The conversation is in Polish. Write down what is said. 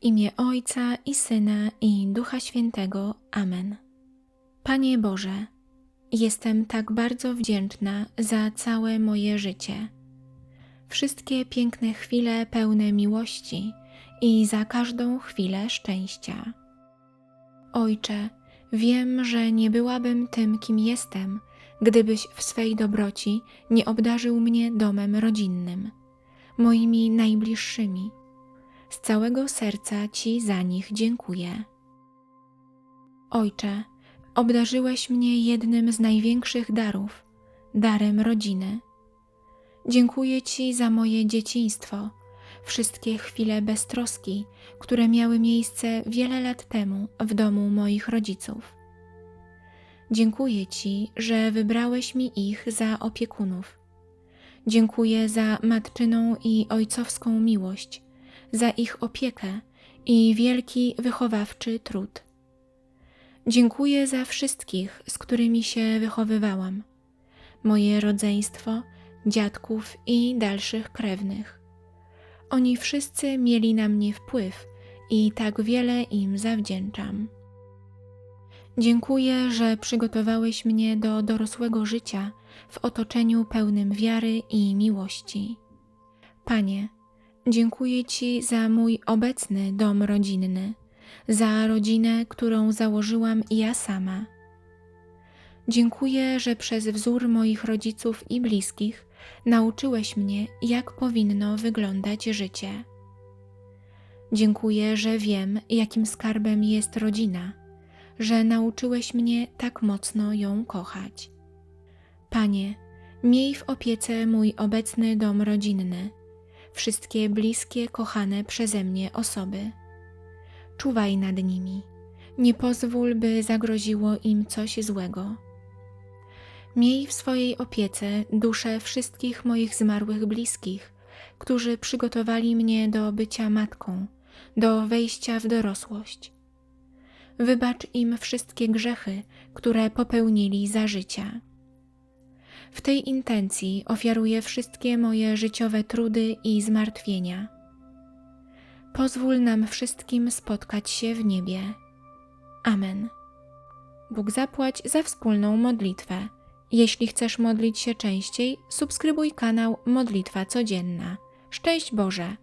W imię Ojca i Syna i Ducha Świętego. Amen. Panie Boże, jestem tak bardzo wdzięczna za całe moje życie. Wszystkie piękne chwile pełne miłości i za każdą chwilę szczęścia. Ojcze, wiem, że nie byłabym tym, kim jestem, gdybyś w swej dobroci nie obdarzył mnie domem rodzinnym, moimi najbliższymi. Z całego serca Ci za nich dziękuję. Ojcze, obdarzyłeś mnie jednym z największych darów darem rodziny. Dziękuję Ci za moje dzieciństwo, wszystkie chwile beztroski, które miały miejsce wiele lat temu w domu moich rodziców. Dziękuję Ci, że wybrałeś mi ich za opiekunów. Dziękuję za matczyną i ojcowską miłość, za ich opiekę i wielki wychowawczy trud. Dziękuję za wszystkich, z którymi się wychowywałam, moje rodzeństwo, dziadków i dalszych krewnych. Oni wszyscy mieli na mnie wpływ i tak wiele im zawdzięczam. Dziękuję, że przygotowałeś mnie do dorosłego życia w otoczeniu pełnym wiary i miłości. Panie, dziękuję Ci za mój obecny dom rodzinny, za rodzinę, którą założyłam ja sama. Dziękuję, że przez wzór moich rodziców i bliskich nauczyłeś mnie, jak powinno wyglądać życie. Dziękuję, że wiem, jakim skarbem jest rodzina, że nauczyłeś mnie tak mocno ją kochać. Panie, miej w opiece mój obecny dom rodzinny, wszystkie bliskie, kochane przeze mnie osoby. Czuwaj nad nimi, nie pozwól, by zagroziło im coś złego. Miej w swojej opiece dusze wszystkich moich zmarłych bliskich, którzy przygotowali mnie do bycia matką, do wejścia w dorosłość. Wybacz im wszystkie grzechy, które popełnili za życia. W tej intencji ofiaruję wszystkie moje życiowe trudy i zmartwienia. Pozwól nam wszystkim spotkać się w niebie. Amen. Bóg zapłać za wspólną modlitwę. Jeśli chcesz modlić się częściej, subskrybuj kanał Modlitwa Codzienna. Szczęść Boże!